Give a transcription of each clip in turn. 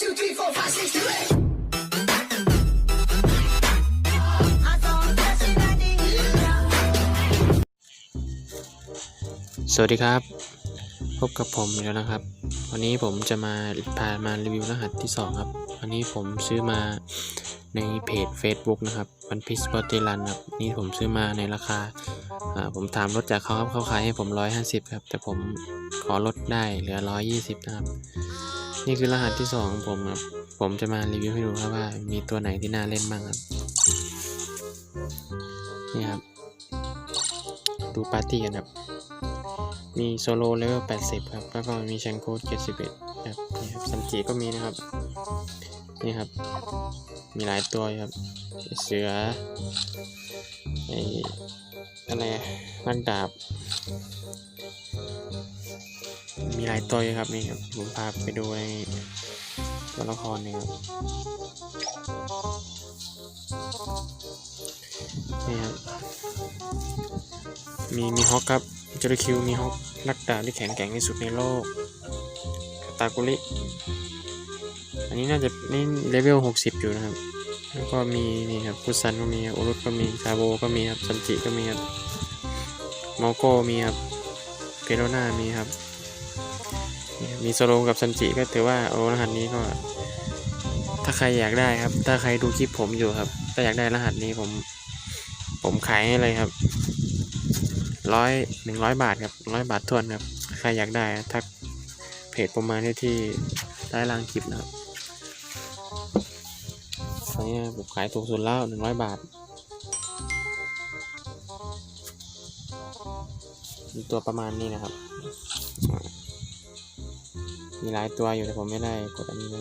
two, three, four, five, six, seven, eight. สวัสดีครับ พบกับผมอีกแล้วนะครับ วันนี้ผมจะมาพามารีวิวรหัสที่ 2 ครับวันนี้ผมซื้อมาในเพจ Facebook นะครับวันพิสปอติลันครับนี่ผมซื้อมาในราคาอ่าผมถามลดจากเขาครับเขาขายให้ผม 150 ครับ แต่ผมขอลดได้เหลือ 120 นะครับ นี่คือรหัสที่ 2 ของผมครับ ผมจะมารีวิวให้ดูครับว่า มีตัวไหนที่น่าเล่นบ้างครับ นี่ครับ ดูปาร์ตี้กันครับ มีโซโลเลเวล 80 ครับ แล้วก็มีแชนโคด71ครับนี่ครับซัมจิก็มีนะครับ นี่ครับ มีหลายตัวครับ เสือไออะไรนักดาบ มีหลายตัวอยู่ครับนี่ครับผมพาไปดูในตัวละครนี่ครับนี่ครับมีมีฮอกครับจระคิวมีฮอกนักดาบที่แข็งแกร่งที่สุดในโลกตากุริอันนี้น่าจะนี่เลเวล60 อยู่นะครับ แล้วก็มีนี่ครับพุซันก็มีโอรุตก็มีซาโบก็มีครับซันจิก็มีครับมอโก้มีครับเพโรนามีครับนี่ครับ มีโซโลกับซันจิก็ถือว่าโอ้รหัสนี้ก็ ถ้าใครอยากได้ครับ ถ้าใครดูคลิปผมอยู่ครับ ถ้าอยากได้รหัสนี้ผม ผมขายให้เลยครับร้อยหนึ่งร้อยบาทครับร้อยบาททวนครับ ใครอยากได้ทักเพจประมาณได้ที่ใต้ล่างคลิปนะครับตอนนี้ผมขายถูกสุดแล้วหนึ่งร้อยบาท มีตัวประมาณนี้นะครับ มีหลายตัวอยู่แต่ผมไม่ได้กดอันนี้ไว้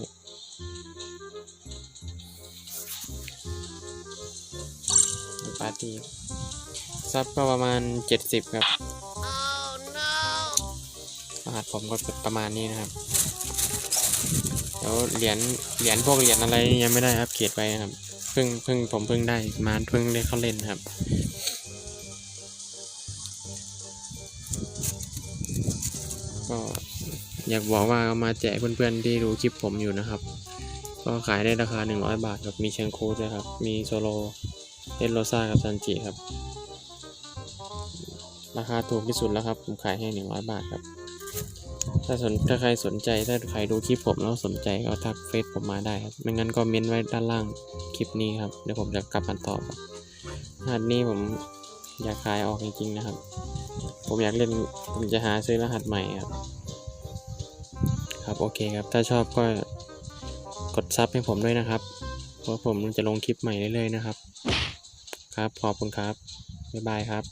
ดูปาร์ตี้ซับก็ประมาณ 70 ครับรหัสผมก็ประมาณนี้นะครับแล้วเหรียญเหรียญพวกเหรียญอะไรยังไม่ได้อัปเกรดไปนะครับเพิ่งเพิ่งผมเพิ่งได้มาเพิ่งได้เข้าเล่นนครับก็ อยากบอกว่าเอามาแจกเพื่อนๆที่ดูคลิปผมอยู่นะครับ ก็ขายได้ราคา 100 บาทครับมีเชิงค้ดด้วยครับ มีโซโลเอสโรซ่ากับซันจิครับ ราคาถูกที่สุดแล้วครับ ผมขายให้ 100 บาทครับ ถ้าสนถ้าใครสนใจถ้าใครดูคลิปผมแล้วสนใจก็ทักเฟซผมมาได้ครับไม่งั้นก็เม้นไว้ด้านล่างคลิปนี้ครับเดี๋ยวผมจะกลับมาตอบครับรหัสนี้ผมอยากขายออกจริงๆนะครับ ผมอยากเล่นผมจะหาซื้อรหัสใหม่ครับ ครับโอเคครับ ถ้าชอบก็กดซับให้ผมด้วยนะครับเพราะผมจะลงคลิปใหม่เรื่อยๆนะครับ ครับขอบคุณครับ บ๊ายบายครับ